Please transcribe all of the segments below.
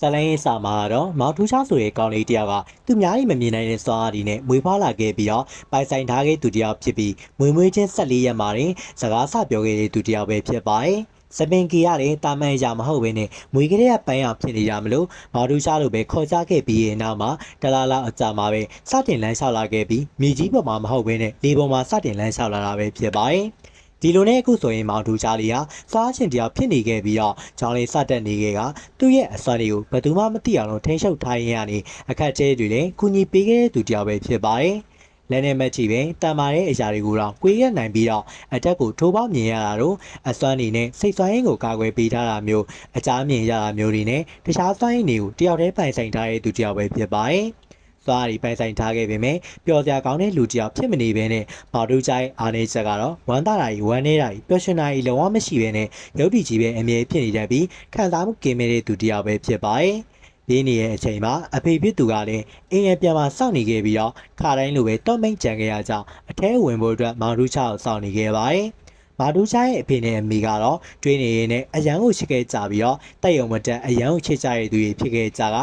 ဇလိုင်းရေးစာမှာတော့မောင်ထူးချဆိုတဲ့ကောင်လေးတယောက်ကသူများကြီးမမြင်နိုင်တဲ့စွာအားဒီနဲ့မွေးဖွားလာခဲ့ပြီးတော့ပိုင်ဆိုင်ထားခဲ့သူတယောက်ဖြစ်ပြီးမွေမွေးချင်း14ရက်မှာတွင်စကားဆပြောခဲ့တဲ့သူတယောက်ပဲဖြစ်ပါတယ်။စပင်ကီကလည်းတာမန်ရမဟုတ်ဘဲနဲ့မွေကလေးကပန်းအောင်ဖြစ်နေကြမလို့မောင်ထူးချလိုပဲခေါ်ကြခဲ့ပြီးရဲ့နောက်မှာတလားလားအကြာမှာပဲစတင်လမ်းလျှောက်လာခဲ့ပြီးမြေကြီးပေါ်မှာမဟုတ်ဘဲနဲ့လေပေါ်မှာစတင်လမ်းလျှောက်လာတာပဲဖြစ်ပါတယ်။ ဒီလိုနဲ့အခုဆိုရင်မောင်တူချာလီဟာစားချင်းတယောက်ဖြစ်နေခဲ့ပြီးတော့ဂျောင်းလေးစတက်နေခဲ့ကသူ့ရဲ့အစွမ်းတွေကိုဘယ်သူမှမသိအောင်လို့ထိန်းချုပ်ထားရင်းကနေအခက်အကျဲတွေလည်းကူညီပေးခဲ့တဲ့သူတယောက်ပဲဖြစ်ပါတယ်။လက်နဲ့မက်ချီပဲတန်မာတဲ့အရာတွေကိုတော့ကိုယ်ရနိုင်ပြီးတော့အတက်ကိုထိုးပေါက်မြင်ရတာတို့အစွမ်းနေနဲ့စိတ်ဆွမ်းရင်းကိုကာကွယ်ပေးထားတာမျိုးအကြမ်းမြင်ရတာမျိုးတွေနဲ့တခြားစွမ်းရင်းတွေကိုတယောက်တည်းပိုင်ဆိုင်ထားတဲ့သူတယောက်ပဲဖြစ်ပါတယ်။ သွားရီပိုင်ဆိုင်ထားခဲ့ပေမဲ့ပျော်စရာကောင်းတဲ့လူတစ်ယောက်ဖြစ်မနေဘဲနဲ့ဘော်ဒူချိုင်းအားနေချက်ကတော့ဝမ်းသာတာကြီးဝမ်းနေတာကြီးပျော်ရွှင်တာကြီးလုံးဝမရှိဘဲနဲ့ရုပ်တည်ကြီးပဲအမြဲဖြစ်နေတတ်ပြီးခံစားမှုကင်းမဲ့တဲ့သူတစ်ယောက်ပဲဖြစ်ပါတယ်။ပြင်းနေတဲ့အချိန်မှာအဖေဖြစ်သူကလည်းအင်းရပြန်มาစောင့်နေခဲ့ပြီးတော့ခါတိုင်းလိုပဲတော့မိတ်ကြံခဲ့ရကြောင်းအထဲဝင်ဖို့အတွက်မောင်ဒူချာကိုစောင့်နေခဲ့ပါတယ်။ မာဒူချာရဲ့အဖေနဲ့အမေကတော့တွင်းနေရင်းနဲ့အရန်ကိုချစ်ခဲ့ကြပြီးတော့တိုက်ရုံမတက်အရန်ကိုချစ်ကြတဲ့သူတွေဖြစ်ခဲ့ကြက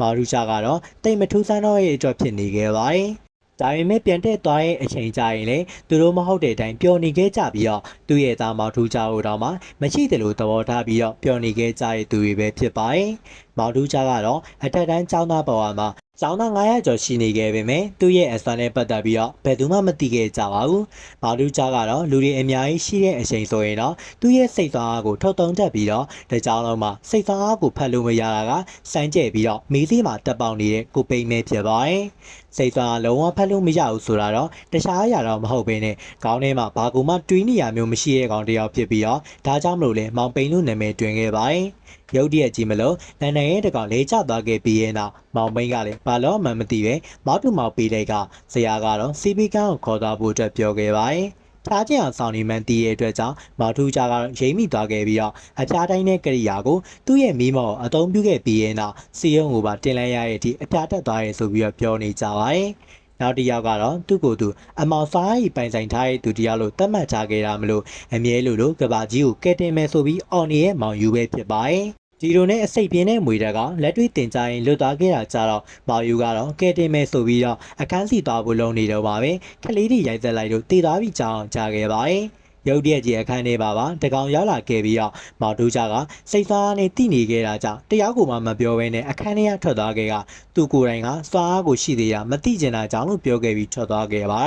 မာဒူချာကတော့တိတ်မထူးဆန်းတော့ရဲ့အတွက်ဖြစ်နေခဲ့ပါတယ်။ဒါပေမဲ့ပြန်တက်သွားတဲ့အချိန်ကျရင်လေသူတို့မဟုတ်တဲ့အတိုင်းပျော်နေခဲ့ကြပြီးတော့သူ့ရဲ့သားမောင်ထူးချာကိုတော့မှမရှိတယ်လို့သဘောထားပြီးတော့ပျော်နေခဲ့ကြတဲ့သူတွေပဲဖြစ်ပါတယ်။မောင်ထူးချာကတော့အထက်တန်းကျောင်းသားဘဝမှာ ကျောင်းသား900ကျော်ရှိနေခဲ့ပေမဲ့သူ့ရဲ့အစွမ်းနဲ့ပတ်သက်ပြီးတော့ဘယ်သူမှမသိခဲ့ကြပါဘူး။မာဒူးချာကတော့လူတွေအများကြီးရှိတဲ့အချိန်ဆိုရင်တော့သူ့ရဲ့စိတ်သွားအားကိုထုတ်သုံးတတ်ပြီးတော့တကြောင်လုံးမှာစိတ်သွားအားကိုဖတ်လို့မရတာကစမ်းကြဲပြီးတော့မီးစီးမှာတက်ပေါက်နေတဲ့ကိုပိန်မဲဖြစ်ပါတယ်။ စိတ်သွားအားလုံးဝဖတ်လို့မရဘူးဆိုတာတော့တခြားအရာတော့မဟုတ်ဘဲနဲ့ခေါင်းထဲမှာဘာကူမှတွေးနေရမျိုးမရှိတဲ့ကောင်တစ်ယောက်ဖြစ်ပြီးတော့ဒါကြောင့်မလို့လဲမောင်ပိန်လို့နာမည်တွင်ခဲ့ပါတယ်။ရုတ်တရက်ကြီးမလို့နန်နန်ရဲ့တကောင်လေးကျသွားခဲ့ပြီးရဲ့နောက်မောင်ပိန်ကလည်းဘာလို့မှမသိပဲမောက်တူမောက်ပေးလိုက်ကဇရာကတော့စီပီကန်ကိုခေါ်သွားဖို့အတွက်ပြောခဲ့ပါတယ်။ ထားကြအောင်ဆောင်နေမှန်းတည်ရဲ့အတွက်ကြောင့်မောင်ထူးချာကတော့ရိမ့်မိသွားခဲ့ပြီးတော့အဖျားတိုင်းတဲ့ကရိယာကိုသူ့ရဲ့မိမောကိုအသုံးပြုခဲ့ပြီးရဲ့နောက်စီယုံကိုပါတင်လိုက်ရတဲ့အထိအဖျားတက်သွားရဲဆိုပြီးတော့ပြောနေကြပါတယ်။နောက်တစ်ယောက်ကတော့သူ့ကိုယ်သူအမောင်စားရီပိုင်ဆိုင်ထားတဲ့သူတစ်ယောက်လို့သတ်မှတ်ထားခဲ့တာမလို့အမြဲလိုလိုကဘာကြီးကိုကဲတင်မယ်ဆိုပြီးအော်နေရဲ့မောင်ယူပဲဖြစ်ပါတယ်။ ဒီလိုနဲ့အစိတ်ပြင်းတဲ့မွေတက်ကလက်တွေ့တင်ကြရင်လွတ်သွားခဲ့တာကြတော့မောင်ယူကတော့ကဲတင်မယ်ဆိုပြီးတော့အခန်းစီသွားဖို့လုံနေတော့ပါပဲခလေးတွေရိုက်သက်လိုက်လို့တည်သွားပြီကြောင်းကြားခဲ့ပါတယ် ရုတ်တရက်ကြီးအခန်းထဲပါပါတကောင်ရောက်လာခဲ့ပြီးတော့မောင်တူချာကစိတ်သားနဲ့တည်နေခဲ့တာကြောင့်တယောက်ကိုမှမပြောဘဲနဲ့အခန်းထဲကထွက်သွားခဲ့ကသူကိုယ်တိုင်ကစွာအားကိုရှိသေးတာမသိကျင်တာကြောင့်လို့ပြောခဲ့ပြီးထွက်သွားခဲ့ပါ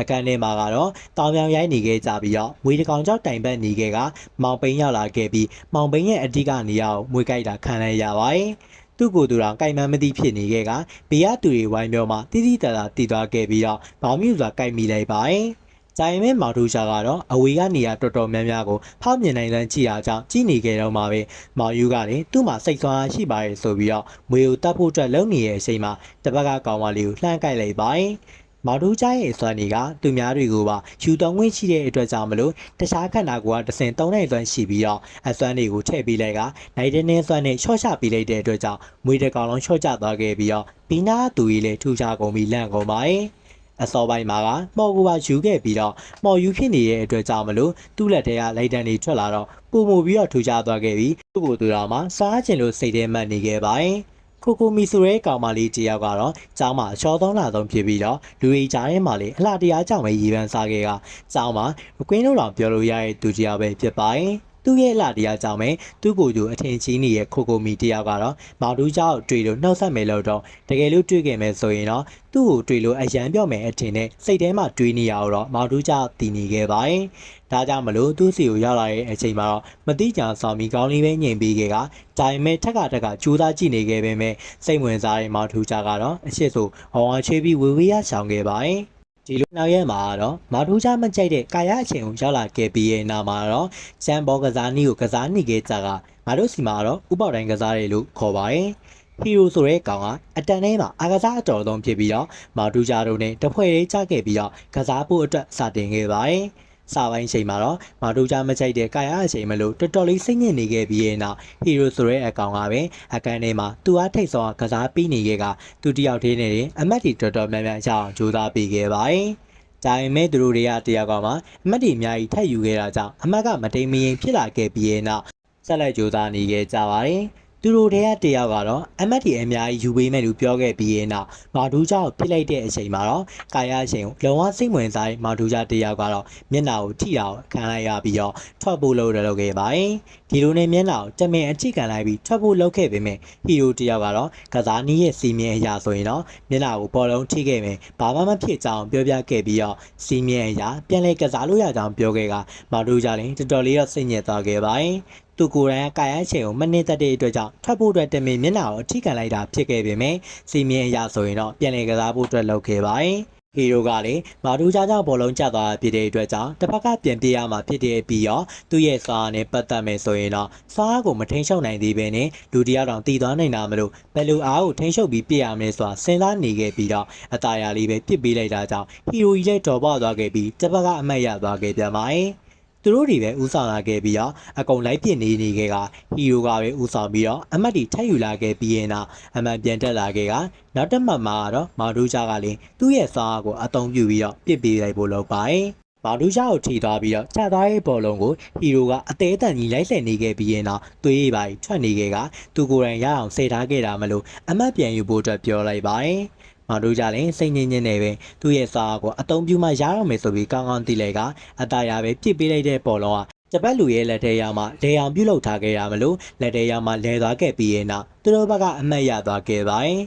အခန်းထဲမှာကတော့တောင်ပြောင်ရိုက်နေခဲ့ကြပြီးတော့မွေတကောင်ကြောက်တိုင်ပတ်နေခဲ့ကမောင်ပိန်ရောက်လာခဲ့ပြီးမောင်ပိန်ရဲ့အဓိကနေရာကိုမွေကြိုက်တာခံလိုက်ရပါတယ်သူ့ကိုယ်သူတော်ကြိုက်မှန်းမသိဖြစ်နေခဲ့ကဘေးကသူတွေဝိုင်းပြောမှတိတိတသာတည်သွားခဲ့ပြီးတော့ဘောင်မြူစွာကြိုက်မိလိုက်ပါတယ်။ ဂျိုင်မဲမော်ထူရှာကတော့အဝေကနေရတော်တော်များများကိုဖောက်မြင်နိုင်တဲ့ကြည်အားကြောင့်ကြည်နေခဲ့တော့မှပဲမော်ယူကလည်းသူ့မှာစိတ်ဆွမ်းအားရှိပါရဲ့ဆိုပြီးတော့မွေကိုတတ်ဖို့အတွက်လုံနေရဲ့အချိန်မှာတစ်ပတ်ကကောင်မလေးကိုလှမ်းကြိုက်လိုက်ပါတယ်။မော်ထူးချိုင်းရဲ့အစွမ်းတွေကသူများတွေကိုပါယူတောင်းခွင့်ရှိတဲ့အတွက်ကြောင့်မလို့တခြားခန္ဓာကိုယ်ကတစင်သုံးနိုင်စွမ်းရှိပြီးတော့အစွမ်းတွေကိုထည့်ပေးလိုက်ကနိုင်တဲ့နဲ့စွမ်းနဲ့ချော့ချပေးလိုက်တဲ့အတွက်ကြောင့်မွေတစ်ကောင်လုံးချော့ချသွားခဲ့ပြီးတော့ဘီနာသူကြီးလည်းထူချကုန်ပြီးလန့်ကုန်ပါတယ်။ အစောပိုင်းမှာကမော်ကိုပါယူခဲ့ပြီးတော့မော်ယူဖြစ်နေတဲ့အတွက်ကြောင့်မလို့သူ့လက်ထဲကလိုက်တန်းတွေထွက်လာတော့ပုံမူပြီးတော့ထူချသွားခဲ့ပြီးသူ့ကိုယ်သူတော်မှာစားချင်လို့စိတ်ထဲမှတ်နေခဲ့ပါတယ်။ကိုကိုမီဆိုရဲကောင်မလေးတယောက်ကတော့ကျောင်းမှာအချောသုံးလာဆုံးဖြစ်ပြီးတော့လူရီကြားထဲမှာလေအလှတရားကြောင့်ပဲရည်ပန်းစားခဲ့ကကျောင်းမှာကွင်းလုံးတော်ပြောလို့ရတဲ့သူတယောက်ပဲဖြစ်ပါတယ် သူ့ရဲ့အလှတရားကြောင့်ပဲသူ့ကိုယ်သူအထင်ကြီးနေတဲ့ကိုကိုမီတယောက်ကတော့မောင်တူးเจ้าကိုတွေ့လို့နှောက်ဆက်မယ်လို့တော့တကယ်လို့တွေ့ခဲ့မယ်ဆိုရင်တော့သူ့ကိုတွေ့လို့အရန်ပြော့မယ်အထင်နဲ့စိတ်ထဲမှာတွေးနေရတော့မောင်တူးเจ้าတည်နေခဲ့ပါတယ်ဒါကြောင့်မလို့သူ့စီကိုရောက်လာတဲ့အချိန်မှာတော့မတိကြဆောင်ပြီးကောင်းလေးပဲညင်ပြီးခဲ့ကဒါပေမဲ့ထက်ကထက်ကကြိုးစားကြည့်နေခဲ့ပေမဲ့စိတ်ဝင်စားတဲ့မောင်ထူးကြကတော့အရှိဆိုဟောင်းအောင်ချေးပြီးဝေဝေးရရှောင်ခဲ့ပါတယ် ဒီလိုနောက်ရက်မှာတော့မောင်ထူးကြမကြိုက်တဲ့ကာယအချိန်ကိုရောက်လာခဲ့ပြီးရဲ့နောက်မှာတော့ကျန်ဘောကစားနည်းကိုကစားနေခဲ့ကြကငါတို့စီမှာတော့ဥပေါတိုင်းကစားတယ်လို့ခေါ်ပါတယ်ဟီရိုဆိုတဲ့ကောင်ကအတန်ထဲမှာအာကစားအတော်ဆုံးဖြစ်ပြီးတော့မောင်ထူးကြတို့နဲ့တဖွဲ့လေးချခဲ့ပြီးတော့ကစားဖို့အတွက်စတင်ခဲ့ပါတယ် စာပိုင်းချိန်မှာတော့မာတိုချာမချိုက်တဲ့ကာယအချိန်မလို့တော်တော်လေးစိတ်ညစ်နေခဲ့ပြီးရဲ့နောက်ဟီရိုဆိုတဲ့အကောင်ကပဲအခန်းထဲမှာသူအားထိတ်ဆောင်ကစားပြီးနေခဲ့ကသူတယောက်တည်းနဲ့တင်အမတ်တီတော်တော်များများရအောင်ကြိုးစားပေးခဲ့ပါတယ်။ဒါပေမဲ့သူတို့တွေကတယောက်ကမှအမတ်တီအများကြီးထပ်ယူခဲ့တာကြောင့်အမတ်ကမတိမ်မရင်ဖြစ်လာခဲ့ပြီးရဲ့နောက်ဆက်လက်ကြိုးစားနေခဲ့ကြပါတယ်။ သူတို့တည်းကတယောက်ကတော့အမတ်တီအများကြီးယူပေးမယ်လို့ပြောခဲ့ပြီးရင်တော့မာဒူးကြောင့်ဖြစ်လိုက်တဲ့အချိန်မှာတော့ကာယအချိန်ကိုလုံဝစိတ်ဝင်စားတဲ့မာဒူးကြတယောက်ကတော့မျက်နှာကိုထိတာကိုခံလိုက်ရပြီးတော့ထွက်ဖို့လုပ်ရလုပ်ခဲ့ပါတယ်ဒီလိုနဲ့မျက်နှာကိုတမင်အထိခံလိုက်ပြီးထွက်ဖို့လုပ်ခဲ့ပေမဲ့ဟီရိုတယောက်ကတော့ကစားနည်းရဲ့စီမင်းအရာဆိုရင်တော့မျက်နှာကိုပေါ်လုံးထိခဲ့မယ်ဘာမှမဖြစ်ကြောင်းပြောပြခဲ့ပြီးတော့စီမင်းအရာပြန်လဲကစားလို့ရကြောင်းပြောခဲ့ကမာဒူးကြလည်းတော်တော်လေးတော့စိတ်ညစ်သွားခဲ့ပါတယ် သူကိုယ်တိုင်ကကာယချိန်ကိုမနှင်းသက်တဲ့အတွက်ကြောင့်ထွက်ဖို့အတွက်တမင်မျက်နှာကိုအထိခံလိုက်တာဖြစ်ခဲ့ပေမဲ့စီမင်းအရာဆိုရင်တော့ပြန်လည်ကစားဖို့အတွက်လုပ်ခဲ့ပါတယ်ဟီရိုကလည်းမာဒူးချာကြောင့်ဘောလုံးကျသွားတာဖြစ်တဲ့အတွက်ကြောင့်တစ်ဖက်ကပြန်ပြေးရမှာဖြစ်တဲ့ပြီးတော့သူ့ရဲ့စားနဲ့ပတ်သက်မယ်ဆိုရင်တော့စားကိုမထိန်ရှုံနိုင်သေးဘဲနဲ့လူတယောက်တောင်တည်သွားနိုင်တာမလို့ဘယ်လိုအားကိုထိန်ရှုပ်ပြီးပြရမလဲဆိုတာစဉ်းစားနေခဲ့ပြီးတော့အตาရလေးပဲပြစ်ပေးလိုက်တာကြောင့်ဟီရိုကြီးလည်းတော်ပွားသွားခဲ့ပြီးတစ်ဖက်ကအမတ်ရသွားခဲ့ပြန်ပါတယ် သူတို့တွေပဲဥဆောင်လာခဲ့ပြီးတော့အကုန်လိုက်ပြစ်နေနေခဲ့ကဟီရိုကပဲဥဆောင်ပြီးတော့အမတ်တီထပ်ယူလာခဲ့ပြီးရင်တော့အမတ်ပြန်တက်လာခဲ့ကနောက်တစ်မှတ်မှာတော့မာဒူးချာကလည်းသူ့ရဲ့စားကိုအသုံးပြုပြီးတော့ပြစ်ပေးလိုက်ဖို့လုပ်ပါတယ်မာဒူးချာကိုထိသွားပြီးတော့ချသွားရဲ့ဘောလုံးကိုဟီရိုကအသေးအတန်ကြီးလိုက်လှည့်နေခဲ့ပြီးရင်တော့သွေးရည်ပါထွက်နေခဲ့ကသူကိုယ်တိုင်ရအောင်စေထားခဲ့တာမလို့အမတ်ပြန်ယူဖို့အတွက်ပြောလိုက်ပါတယ် မောင်တို့ကြလည်းစိတ်ငြင်းငြင်းနဲ့ပဲသူ့ရဲ့စားကိုအတုံးပြမှရတော့မယ်ဆိုပြီးကောင်းကောင်းသိလိုက်ကအตาရပဲပြစ်ပေးလိုက်တဲ့ပေါ်လုံးကဂျပက်လူရဲ့လက်ထဲရောက်မှလေအောင်ပြုတ်လောက်ထားခဲ့ရမလို့လက်ထဲရောက်မှလဲသွားခဲ့ပြီးရင်တော့သူတို့ဘက်ကအမတ်ရသွားခဲ့ပါတယ်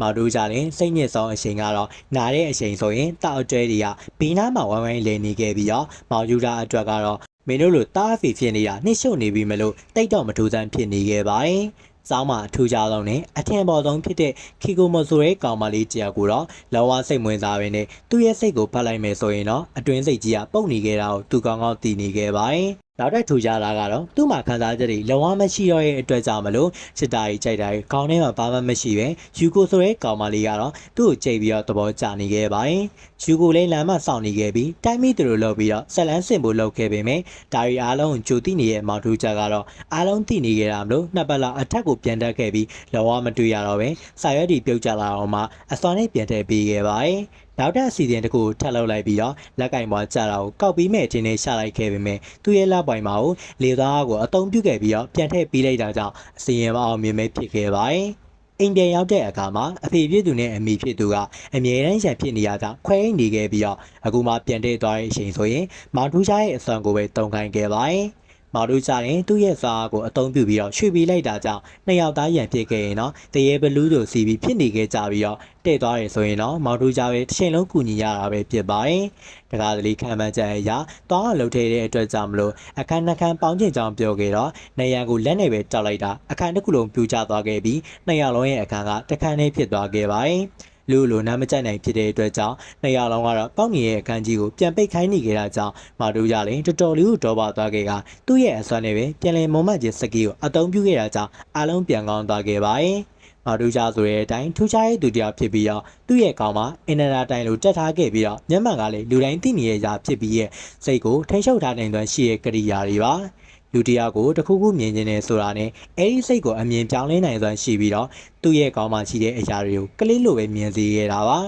မောင်တို့ကြလည်းစိတ်ညစ်ဆုံးအချိန်ကတော့နားတဲ့အချိန်ဆိုရင်တောက်အကျွဲတွေကဘီနာမှာဝိုင်းဝိုင်းလဲနေခဲ့ပြီးတော့မောင်ယူတာအတွက်ကတော့မင်းတို့လိုတားဖီဖြစ်နေတာနှိမ့်ရှုပ်နေပြီမလို့တိတ်တော့မထူးဆန်းဖြစ်နေခဲ့ပါတယ်။ စောင်းမှာအထူးခြားဆုံးနဲ့အထင်ပေါ်ဆုံးဖြစ်တဲ့ခီကိုမိုဆိုရဲ့ကောင်မလေးတယောက်ကိုတော့လောဝစိတ်ဝင်စားရင်းနဲ့သူ့ရဲ့စိတ်ကိုဖတ်လိုက်မယ်ဆိုရင်တော့အတွင်းစိတ်ကြီးကပုတ်နေခဲ့တာကိုသူကောင်းကောင်းသိနေခဲ့ပါတယ်။နောက်တစ်ထူခြားတာကတော့သူ့မှာခံစားချက်တွေလောဝမရှိတော့ရဲ့အတွက်ကြောင့်မလို့စစ်တာကြီးကြိုက်တာကြီးခေါင်းထဲမှာဘာမှမရှိပဲယူကိုဆိုတဲ့ကောင်မလေးကတော့သူ့ကိုကြိတ်ပြီးတော့သဘောကျနေခဲ့ပါတယ်။ယူကိုလည်းလမ်းမစောင့်နေခဲ့ပြီးတိုင်းမီသူတို့လုပ်ပြီးတော့ဆက်လန်းစင်ဖို့လုပ်ခဲ့ပေမဲ့ဒါရီအားလုံးကိုကြိုသိနေတဲ့မောင်ထူးချက်ကတော့အားလုံးသိနေခဲ့တာမလို့နှစ်ပတ်လောက်အထက်ကိုပြန်တက်ခဲ့ပြီးလောဝမတွေ့ရတော့ပဲစာရွက်တွေပြုတ်ကျလာတော့မှအစောနဲ့ပြန်ထည့်ပေးခဲ့ပါတယ်။ နောက်တဲ့အစီအစဉ်တစ်ခုထပ်လုပ်လိုက်ပြီးတော့လက်ကင်ပေါ်ကျတာကိုကောက်ပြီးမဲ့အတင်းနဲ့ရှာလိုက်ခဲ့ပေမဲ့သူ့ရဲ့လက်ပိုင်မှာကိုလေသားကိုအတုံးပြုတ်ခဲ့ပြီးတော့ပြန်ထည့်ပေးလိုက်တာကြောင့်အစီရင်မအောင်မြင်မဲဖြစ်ခဲ့ပါတယ်။အိမ်ပြန်ရောက်တဲ့အခါမှာအဖေဖြစ်သူနဲ့အမေဖြစ်သူကအမြဲတမ်းရန်ဖြစ်နေရတာခွဲနေခဲ့ပြီးတော့အခုမှပြန်တဲ့သွားတဲ့အချိန်ဆိုရင်မောင်ထူးရှားရဲ့အစွမ်းကိုပဲတုံခိုင်းခဲ့ပါတယ်။ မော်တို့ကြရင်သူ့ရဲ့စားကိုအသုံးပြုပြီးတော့ရွှေ့ပေးလိုက်တာကြောင့်နှစ်ယောက်သားရန်ဖြစ်ခဲ့ရင်တော့တရေဘလူးတို့စီပြီးဖြစ်နေခဲ့ကြပြီးတော့တဲ့သွားရဆိုရင်တော့မော်တို့ကြပဲတစ်ချိန်လုံးကူညီရတာပဲဖြစ်ပါတယ်။တကားသလေးခံမှန်းချက်အရာတောင်းအောင်လှုပ်ထဲတဲ့အတွက်ကြောင့်မလို့အခန်းနှခန်းပေါင်းကျင်ကြောင်းပြောခဲ့တော့နေရန်ကိုလက်နဲ့ပဲတောက်လိုက်တာအခန်းတစ်ခုလုံးပြူကျသွားခဲ့ပြီးနှစ်ယောက်လုံးရဲ့အခန်းကတခန်းနဲ့ဖြစ်သွားခဲ့ပါတယ်။ လူလိုနားမကြိုက်နိုင်ဖြစ်တဲ့အတွက်ကြောင့်နှစ်ယောက်လုံးကတော့ပေါက်နေရဲ့အခန်းကြီးကိုပြန်ပိတ်ခိုင်းနေကြတာကြောင့်မာတူရလည်းတော်တော်လေးကိုဒေါ်ပါသွားခဲ့ကသူ့ရဲ့အစွမ်းနဲ့ပဲပြန်လည်မုံမကြီးစကီကိုအတုံးပြုခဲ့တာကြောင့်အားလုံးပြန်ကောင်းသွားခဲ့ပါတယ်။မာတူချာဆိုတဲ့အတိုင်းထူးခြားရဲ့သူတယောက်ဖြစ်ပြီးတော့သူ့ရဲ့ကောင်မှာအင်နရာတိုင်လိုတက်ထားခဲ့ပြီးတော့မျက်မှန်ကလည်းလူတိုင်းသိနေရရာဖြစ်ပြီးရဲ့စိတ်ကိုထိန်းချုပ်ထားနိုင်သောရှိရဲ့ကရိယာတွေပါ။ လူတယောက်ကိုတခုခုမြင်နေတယ်ဆိုတာနဲ့အဲဒီစိတ်ကိုအမြင်ပြောင်းလဲနိုင်စွမ်းရှိပြီးတော့သူ့ရဲ့ကောင်းမှရှိတဲ့အရာတွေကိုကလေးလိုပဲမြင်စေရတာပါ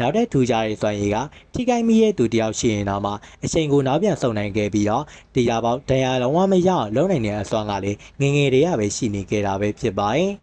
နောက်တဲ့ထူကြတဲ့စွမ်းရည်ကထိကိုင်းမိရဲ့သူတယောက်ရှိရင်တော့မှအချိန်ကိုနောက်ပြန်ဆုံနိုင်ခဲ့ပြီးတော့တရားပေါက်တရားလုံးဝမရအောင်လုပ်နိုင်တဲ့အစွမ်းကလည်းငငယ်တွေကပဲရှိနေခဲ့တာပဲဖြစ်ပါတယ်